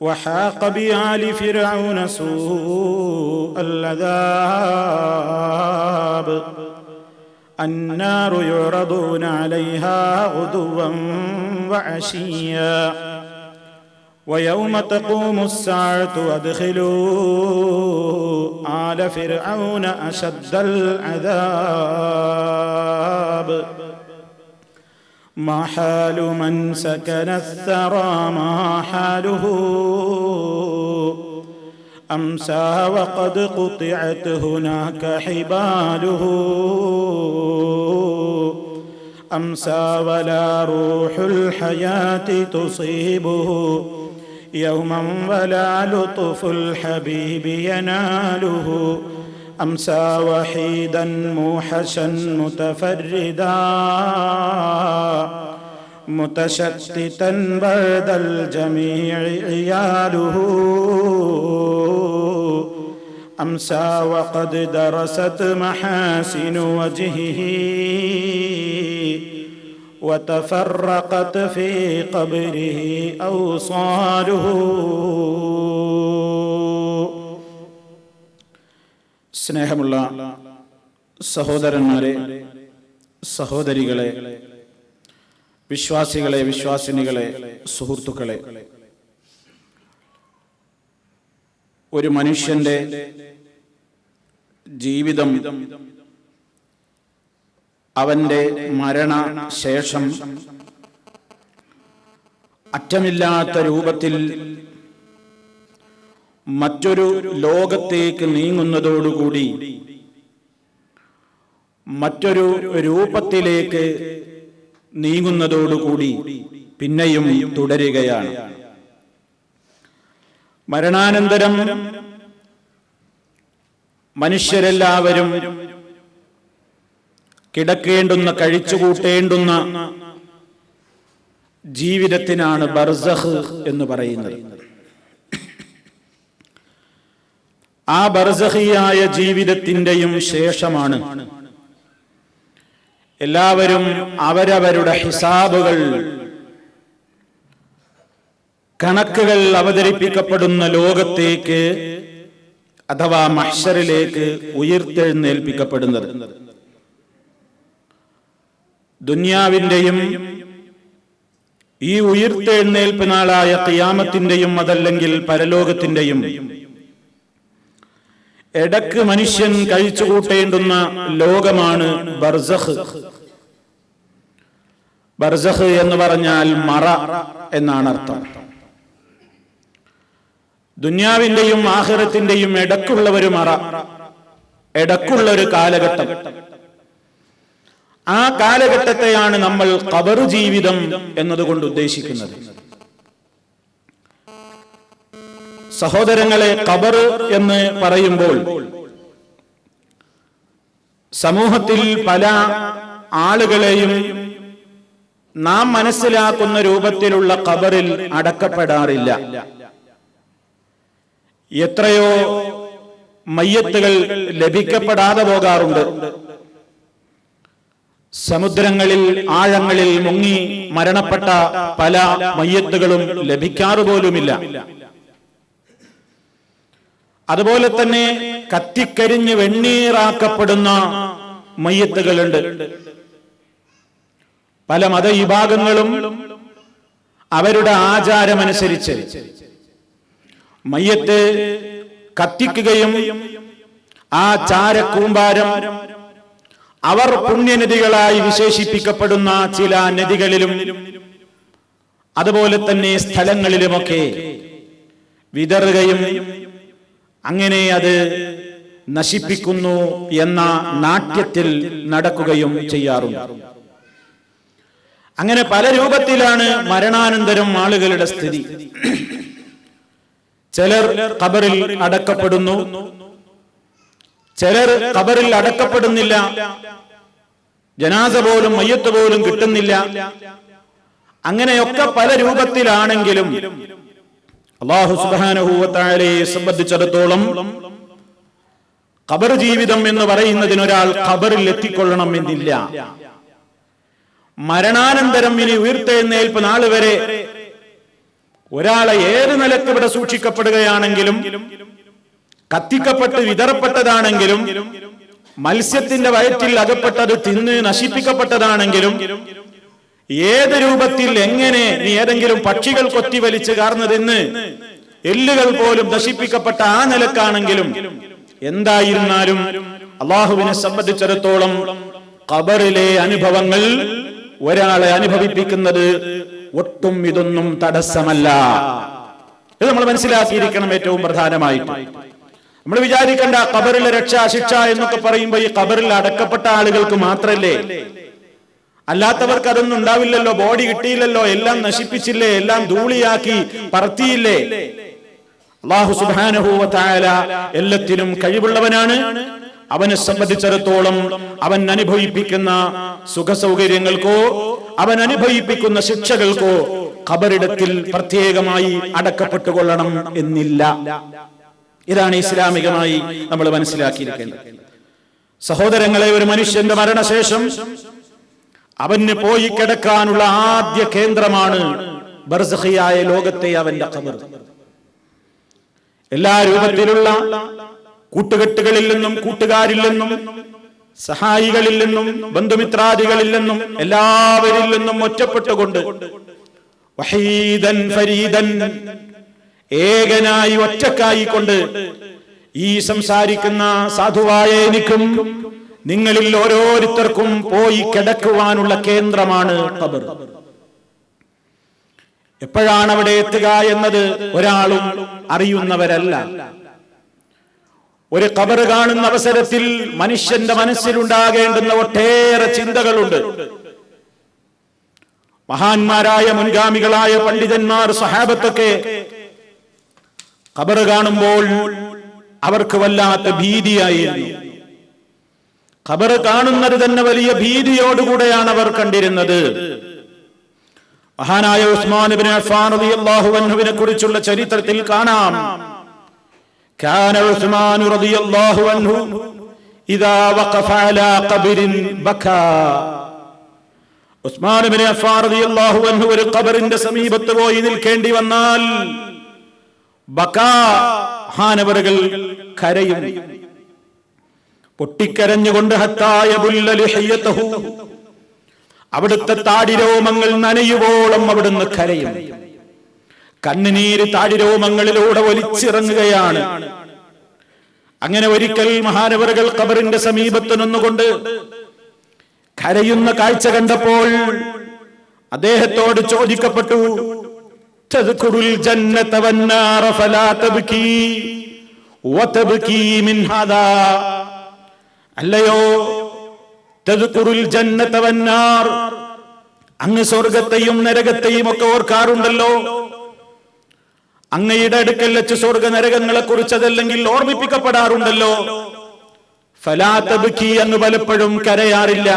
وحاق بآل فرعون سوء العذاب. النار يعرضون عليها غدوا وعشيا. ويوم تقوم الساعة أدخلوا آل فرعون أشد العذاب. ما حال من سكن الثرى ما حاله. أمسى وقد قطعت هناك حباله. أمسى ولا روح الحياة تصيبه. يوما ولا لطف الحبيب يناله. أمسى وحيدا موحشا متفردا متشتتا بعد الجميع عياله. أمسى وقد درست محاسن وجهه وتفرقت في قبره أوصاله. സ്നേഹമുള്ള സഹോദരന്മാരെ സഹോദരികളെ വിശ്വാസികളെ വിശ്വാസിനികളെ സുഹൃത്തുക്കളെ. ഒരു മനുഷ്യന്റെ ജീവിതം അവന്റെ മരണശേഷം അറ്റമില്ലാത്ത രൂപത്തിൽ മറ്റൊരു ലോകത്തേക്ക് നീങ്ങുന്നതോടുകൂടി മറ്റൊരു രൂപത്തിലേക്ക് നീങ്ങുന്നതോടുകൂടി പിന്നെയും തുടരുകയാണ്. മരണാനന്തരം മനുഷ്യരെല്ലാവരും കിടക്കേണ്ടുന്ന കഴിച്ചുകൂട്ടേണ്ടുന്ന ജീവിതത്തിനാണ് ബർസഹ് എന്ന് പറയുന്നത്. ആ ബർസഹിയായ ജീവിതത്തിന്റെയും ശേഷമാണ്. എല്ലാവരും അവരവരുടെ ഹിസാബുകൾ കണക്കുകൾ അവതരിപ്പിക്കപ്പെടുന്ന ലോകത്തേക്ക് അഥവാ മഹ്ഷറിലേക്ക് ഉയർത്തെഴുന്നേൽപ്പിക്കപ്പെടുന്നത്. ദുന്യാവിന്റെയും ഈ ഉയർത്തെഴുന്നേൽപ്പ് നാളായ തിയാമത്തിന്റെയും അതല്ലെങ്കിൽ പരലോകത്തിന്റെയും ഇടയ്ക്ക് മനുഷ്യൻ കഴിച്ചു കൂട്ടേണ്ടുന്ന ലോകമാണ് ബർസഖ്. ബർസഖ് എന്ന് പറഞ്ഞാൽ മറ എന്നാണ് അർത്ഥം. ദുന്യാവിന്റെയും ആഹ്റത്തിന്റെയും ഇടക്കുള്ള ഒരു മറ ഇടക്കുള്ള ഒരു കാലഘട്ടം. ആ കാലഘട്ടത്തെയാണ് നമ്മൾ കബർ ജീവിതം എന്നതുകൊണ്ട് ഉദ്ദേശിക്കുന്നത്. സഹോദരങ്ങളെ കബർ എന്ന് പറയുമ്പോൾ സമൂഹത്തിൽ പല ആളുകളെയും നാം മനസ്സിലാക്കുന്ന രൂപത്തിലുള്ള കബറിൽ അടക്കപ്പെടാറില്ല. എത്രയോ മയ്യത്തുകൾ ലഭിക്കപ്പെടാതെ പോകാറുണ്ട്. സമുദ്രങ്ങളിൽ ആഴങ്ങളിൽ മുങ്ങി മരണപ്പെട്ട പല മയ്യത്തുകളും ലഭിക്കാറുപോലുമില്ല. അതുപോലെ തന്നെ കത്തിക്കരിഞ്ഞ് വെണ്ണീറാക്കപ്പെടുന്ന മയ്യത്തുകളുണ്ട്. പല മതവിഭാഗങ്ങളും അവരുടെ ആചാരമനുസരിച്ച് മയ്യത്ത് കത്തിക്കുകയും ആ ചാരക്കൂമ്പാരം അവർ പുണ്യനദികളായി വിശേഷിപ്പിക്കപ്പെടുന്ന ചില നദികളിലും അതുപോലെ തന്നെ സ്ഥലങ്ങളിലുമൊക്കെ വിതറുകയും അങ്ങനെ അത് നശിപ്പിക്കുന്നു എന്ന നാട്യത്തിൽ നടക്കുകയും ചെയ്യാറുണ്ട്. അങ്ങനെ പല രൂപത്തിലാണ് മരണാനന്തരം ആളുകളുടെ സ്ഥിതി. ചിലർ കബറിൽ അടക്കപ്പെടുന്നു. ചിലർ കബറിൽ അടക്കപ്പെടുന്നില്ല. ജനാസ പോലും മയ്യത്ത് പോലും കിട്ടുന്നില്ല. അങ്ങനെയൊക്കെ പല രൂപത്തിലാണെങ്കിലും അള്ളാഹു സുബാനഹൂവത്തായാലയെ സംബന്ധിച്ചിടത്തോളം ഖബർ ജീവിതം എന്ന് പറയുന്നതിനൊരാൾ ഖബറിൽ എത്തിക്കൊള്ളണം എന്നില്ല മരണാനന്തരം ഇനി ഉയർത്തെഴുന്നേൽപ്പ് നാൾ വരെ ഒരാളെ ഏത് നിലയ്ക്ക് ഇവിടെ സൂക്ഷിക്കപ്പെടുകയാണെങ്കിലും കത്തിക്കപ്പെട്ട് വിതറപ്പെട്ടതാണെങ്കിലും മത്സ്യത്തിന്റെ വയറ്റിൽ അകപ്പെട്ടത് തിന്ന് നശിപ്പിക്കപ്പെട്ടതാണെങ്കിലും ഏത് രൂപത്തിൽ എങ്ങനെ നീ ഏതെങ്കിലും പക്ഷികൾ കൊത്തി വലിച്ചു കാർന്നതെന്ന് എല്ലുകൾ പോലും നശിപ്പിക്കപ്പെട്ട ആ നിലക്കാണെങ്കിലും എന്തായിരുന്നാലും അള്ളാഹുവിനെ സംബന്ധിച്ചിടത്തോളം ഖബറിലെ അനുഭവങ്ങൾ ഒരാളെ അനുഭവിപ്പിക്കുന്നത് ഒട്ടും ഇതൊന്നും തടസ്സമല്ല. ഇത് നമ്മൾ മനസ്സിലാക്കിയിരിക്കണം ഏറ്റവും പ്രധാനമായിട്ട്. നമ്മൾ വിചാരിക്കേണ്ട ഖബറിലെ രക്ഷ ശിക്ഷ എന്നൊക്കെ പറയുമ്പോൾ ഈ ഖബറിൽ അടക്കപ്പെട്ട ആളുകൾക്ക് മാത്രല്ലേ? അല്ലാത്തവർക്ക് അതൊന്നും ഉണ്ടാവില്ലല്ലോ ബോഡി കിട്ടിയില്ലല്ലോ. എല്ലാം നശിപ്പിച്ചില്ലേ. എല്ലാം ധൂളിയാക്കി പറത്തിയില്ലേ. അള്ളാഹു സുബാനഹൂവത്തായ എല്ലാത്തിനും കഴിവുള്ളവനാണ്. അവനെ സംബന്ധിച്ചിടത്തോളം അവൻ അനുഭവിപ്പിക്കുന്ന സുഖ സൗകര്യങ്ങൾക്കോ അവൻ അനുഭവിപ്പിക്കുന്ന ശിക്ഷകൾക്കോ ഖബറിടത്തിൽ പ്രത്യേകമായി അടക്കപ്പെട്ടുകൊള്ളണം എന്നില്ല. ഇതാണ് ഇസ്ലാമികമായി നമ്മൾ മനസ്സിലാക്കിയിരിക്കുന്നത് സഹോദരങ്ങളെ ഒരു മനുഷ്യന്റെ മരണശേഷം അവന് പോയി കിടക്കാനുള്ള ആദ്യ കേന്ദ്രമാണ് ബർസഖിയായ ലോകത്തെ അവന്റെ ഖബർ. എല്ലാ രൂപത്തിലുള്ള കൂട്ടുകെട്ടുകളിൽ നിന്നും കൂട്ടുകാരിൽ നിന്നും സഹായികളിൽ നിന്നും ബന്ധുമിത്രാദികളിൽ നിന്നും എല്ലാവരിൽ നിന്നും ഒറ്റപ്പെട്ടുകൊണ്ട് വഹീദൻ ഫരീദൻ ഏകനായി ഒറ്റക്കായിക്കൊണ്ട് ഈ സംസാരിക്കുന്ന സാധുവായ എനിക്കും നിങ്ങളിൽ ഓരോരുത്തർക്കും പോയി കിടക്കുവാനുള്ള കേന്ദ്രമാണ് ഖബർ. എപ്പോഴാണ് അവിടെ എത്തുക എന്നത് ഒരാളും അറിയുന്നവരല്ല. ഒരു ഖബർ കാണുന്ന അവസരത്തിൽ മനുഷ്യന്റെ മനസ്സിലുണ്ടാകേണ്ടുന്ന ഒട്ടേറെ ചിന്തകളുണ്ട്. മഹാന്മാരായ മുൻഗാമികളായ പണ്ഡിതന്മാർ സഹാബത്തൊക്കെ ഖബർ കാണുമ്പോൾ അവർക്ക് വല്ലാത്ത ഭീതിയായിരുന്നു. ഖബർ കാണുന്നത് തന്നെ വലിയ ഭീതിയോടുകൂടെയാണ് അവർ കണ്ടിരുന്നത്. മഹാനായ ഉസ്മാൻ ഇബ്നു അഫ്ഫാൻ റളിയല്ലാഹു അൻഹുവിനെ കുറിച്ചുള്ള ചരിത്രത്തിൽ കാണാം. കാന ഉസ്മാൻ റളിയല്ലാഹു അൻഹു ഇദാ വഖഫ അലാ ഖബറിൻ ബക്കാ ഉസ്മാൻ ബിൻ അഫ്ഫാൻ റളിയല്ലാഹു അൻഹു ഒരു ഖബറിന്റെ സമീപത്ത് പോയി നിൽക്കേണ്ടി വന്നാൽ ബക്കാ ഹാനവറുകൾ കരയും. പൊട്ടിക്കരഞ്ഞുകൊണ്ട് ഹത്തായ പുല്ലലുഹയ്യത്തഹു അവിടുത്തെ താടിരോമങ്ങൾ നനയുവോളം അവിടുന്ന് കരയും. കണ്ണുനീര് താടിരോമങ്ങളിലൂടെ ഒലിച്ചിറങ്ങുകയാണ് അങ്ങനെ ഒരിക്കൽ മഹാനവറുകൾ കബറിന്റെ സമീപത്ത് നിന്നുകൊണ്ട് കരയുന്ന കാഴ്ച കണ്ടപ്പോൾ അദ്ദേഹത്തോട് ചോദിക്കപ്പെട്ടു ജന്നത്തവന്നാറ ഫലാ മിൻ ഹാദാ. അല്ലയോ? ജന്നത്തവന്നാർ അങ്ങ് സ്വർഗത്തെയും നരകത്തെയും ഒക്കെ ഓർക്കാറുണ്ടല്ലോ. അങ്ങയുടെ അടുക്കൽ വെച്ച് സ്വർഗ നരകങ്ങളെ കുറിച്ച് അതല്ലെങ്കിൽ ഓർമ്മിപ്പിക്കപ്പെടാറുണ്ടല്ലോ. ഫലാത്തബുക്കി അങ്ങ് പലപ്പോഴും കരയാറില്ല.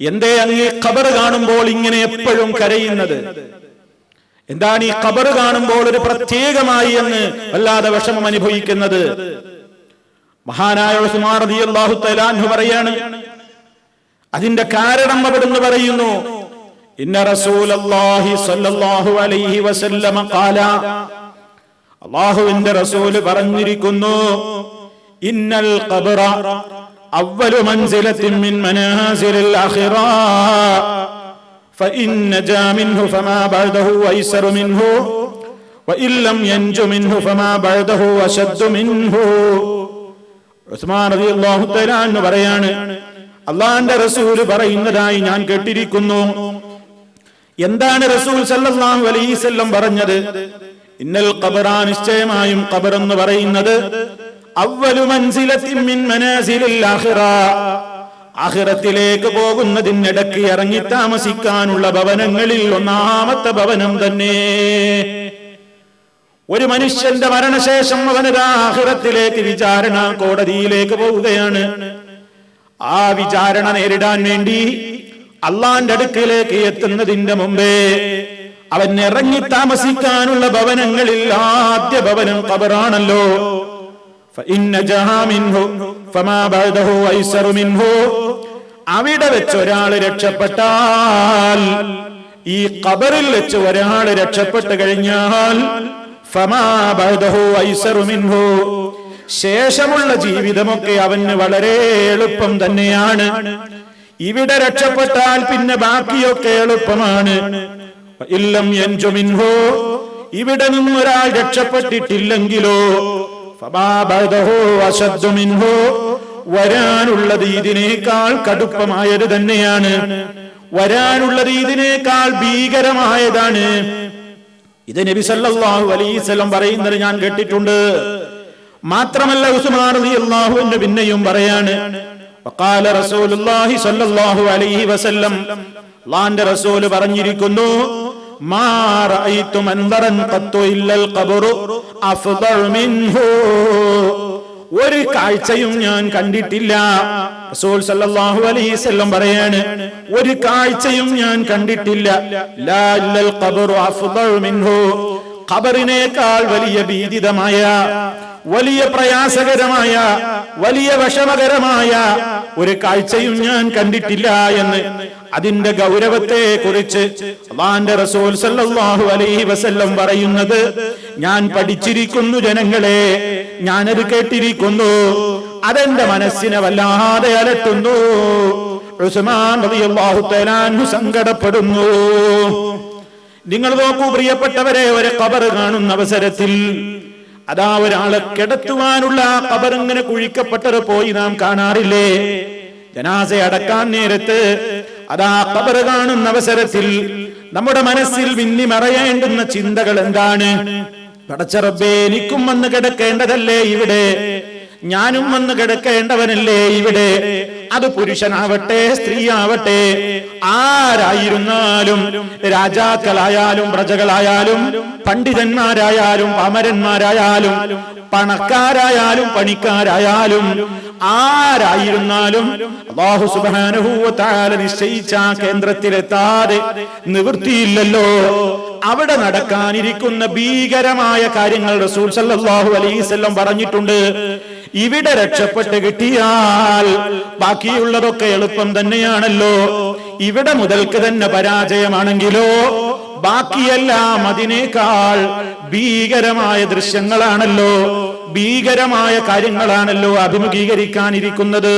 എന്തേ അങ്ങ് ഖബർ കാണുമ്പോൾ ഇങ്ങനെ എപ്പോഴും കരയുന്നത്? എന്താണ് ഈ കബർ കാണുമ്പോൾ ഒരു പ്രത്യേകമായി എന്ന് വല്ലാതെ വിഷമം അനുഭവിക്കുന്നത്? മഹാനായ ഉസ്മാൻ റളിയല്ലാഹു തആല അൻഹു പറയാണ് അതിന്റെ കാരണം അവിടുന്ന് പറയുന്നു ഇന്ന റസൂലല്ലാഹി സ്വല്ലല്ലാഹു അലൈഹി വസല്ലമ ഖാല അള്ളാഹുവിന്റെ റസൂൽ പറഞ്ഞിരിക്കുന്നു ഇന്നൽ ഖബറ അവ്വലു മൻസിലത്തിൻ മിൻ മനാസിലിൽ ആഖിറ فإن نجا منه فما بعده أيسر منه وإن لم ينج منه فما بعده أشد منه ഉസ്മാൻ റളിയല്ലാഹു തആല എന്ന് പറയാണ് അള്ളാന്റെ റസൂല് പറയുന്നതായി ഞാൻ കേട്ടിരിക്കുന്നു എന്താണ് റസൂൽ സല്ലല്ലാഹു അലൈഹി വസല്ലം പറഞ്ഞത് ഇന്നൽ ഖബറ നിശ്ചയമായും ഖബർ എന്ന് പറയുന്നത് അവ്വലു മൻസിലത്തിൻ മിൻ മനാസിലിൽ ആഖിറ ആഖിറത്തിലേക്ക് പോകുന്നതിനിടയ്ക്ക് ഇറങ്ങി താമസിക്കാനുള്ള ഭവനങ്ങളിൽ ഒന്നാമത്തെ ഭവനം തന്നെ ഒരു മനുഷ്യന്റെ മരണശേഷം അവനതാ ആഖിറത്തിലേക്ക് വിചാരണ കോടതിയിലേക്ക് പോവുകയാണ് ആ വിചാരണ നേരിടാൻ വേണ്ടി അള്ളാന്റെ അടുക്കിലേക്ക് എത്തുന്നതിന്റെ മുമ്പേ അവൻ ഇറങ്ങി താമസിക്കാനുള്ള ഭവനങ്ങളിൽ ആദ്യ ഭവനം കബറാണല്ലോ فإن جاء منه فما بعده أيسر منه അവിടെ വെച്ച് ഒരാൾ രക്ഷപ്പെട്ടാൽ ഈ കബറിൽ വെച്ച് ഒരാൾ രക്ഷപ്പെട്ടു കഴിഞ്ഞാൽ ശേഷമുള്ള ജീവിതമൊക്കെ അവന് വളരെ എളുപ്പം തന്നെയാണ്. ഇവിടെ രക്ഷപ്പെട്ടാൽ പിന്നെ ബാക്കിയൊക്കെ എളുപ്പമാണ്. ഇല്ലം യൻജു മിൻഹു. ഇവിടെ നിന്ന് ഒരാൾ രക്ഷപ്പെട്ടിട്ടില്ലെങ്കിലോ ഫമാ ബഅദഹു അശദ്ദു മിൻഹു. വരാനുള്ളത് ഇതിനേക്കാൾ കടുപ്പമായത് തന്നെയാണ്. വരാനുള്ളത് ഇതിനേക്കാൾ ഭീകരമായതാണ്. ഇത് നബി സല്ലല്ലാഹു അലൈഹി വസല്ലം പറയുന്നത് ഞാൻ കേട്ടിട്ടുണ്ട്. മാത്രമല്ല ഉസ്മാൻ റളിയല്ലാഹു അൻഹു പിന്നെയും പറയാണ് വഖാല റസൂലുള്ളാഹി സ്വല്ലല്ലാഹു അലൈഹി വസല്ലം. അല്ലാഹുവിന്റെ റസൂൽ പറഞ്ഞിരിക്കുന്നു മാ റഅയ്തു മൻദറൻ ഖത്തു ഇല്ലൽ ഖബ്റു അഫ്ദൽ മിൻഹു. ഒരു കാഴ്ചയും ഞാൻ കണ്ടിട്ടില്ല. റസൂൽ സല്ലല്ലാഹു അലൈഹി വസല്ലം പറയാണ് ഒരു കാഴ്ചയും ഞാൻ കണ്ടിട്ടില്ല. ലാ അഫ്ദലു മിൻഹു. ഖബറിനേക്കാൾ വലിയ ഭീതിതമായ വലിയ പ്രയാസകരമായ വലിയ വിഷമകരമായ ഒരു കാഴ്ചയും ഞാൻ കണ്ടിട്ടില്ല എന്ന് അതിന്റെ ഗൗരവത്തെ കുറിച്ച് റസൂൽ സല്ലല്ലാഹു അലൈഹി വസല്ലം പറയുന്നത് ഞാൻ പഠിച്ചിരിക്കുന്നു ജനങ്ങളെ ഞാനത് കേട്ടിരിക്കുന്നു അതെന്റെ മനസ്സിനെ വല്ലാതെ അലട്ടുന്നു. ഉസ്മാൻ റളിയല്ലാഹു സങ്കടപ്പെടുന്നു. നിങ്ങൾ നോക്കൂ പ്രിയപ്പെട്ടവരെ ഒരു കബർ കാണുന്ന അവസരത്തിൽ അതാ ഒരാളെ കിടത്തുവാനുള്ള ആ ഇങ്ങനെ കുഴിക്കപ്പെട്ടത് പോയി നാം കാണാറില്ലേ? ജനാസ അടക്കാൻ നേരത്ത് അതാ കബർ കാണുന്ന അവസരത്തിൽ നമ്മുടെ മനസ്സിൽ വിന്നി മറയേണ്ടുന്ന ചിന്തകൾ എന്താണ്? പടച്ചറബേ എനിക്കും വന്ന് കിടക്കേണ്ടതല്ലേ ഇവിടെ? ഞാനും വന്ന് കിടക്കേണ്ടവനല്ലേ ഇവിടെ? അത് പുരുഷനാവട്ടെ സ്ത്രീയാവട്ടെ ആരായിരുന്നാലും രാജാക്കളായാലും പ്രജകളായാലും പണ്ഡിതന്മാരായാലും അമരന്മാരായാലും പണക്കാരായാലും പണിക്കാരായാലും ആരായിരുന്നാലും അള്ളാഹു സുബാനുഭൂവത്താല നിശ്ചയിച്ച ആ കേന്ദ്രത്തിലെത്താതെ നിവൃത്തിയില്ലല്ലോ. അവിടെ നടക്കാനിരിക്കുന്ന ഭീകരമായ കാര്യങ്ങൾ റസൂൽ സല്ലല്ലാഹു അലൈവല്ലം പറഞ്ഞിട്ടുണ്ട്. ഇവിടെ രക്ഷപ്പെട്ട് കിട്ടിയാൽ ബാക്കിയുള്ളതൊക്കെ എളുപ്പം തന്നെയാണല്ലോ. ഇവിടെ മുതൽക്ക് തന്നെ പരാജയമാണെങ്കിലോ ബാക്കിയെല്ലാം അതിനേക്കാൾ ഭീകരമായ ദൃശ്യങ്ങളാണല്ലോ. ഭീകരമായ കാര്യങ്ങളാണല്ലോ അഭിമുഖീകരിക്കാനിരിക്കുന്നത്.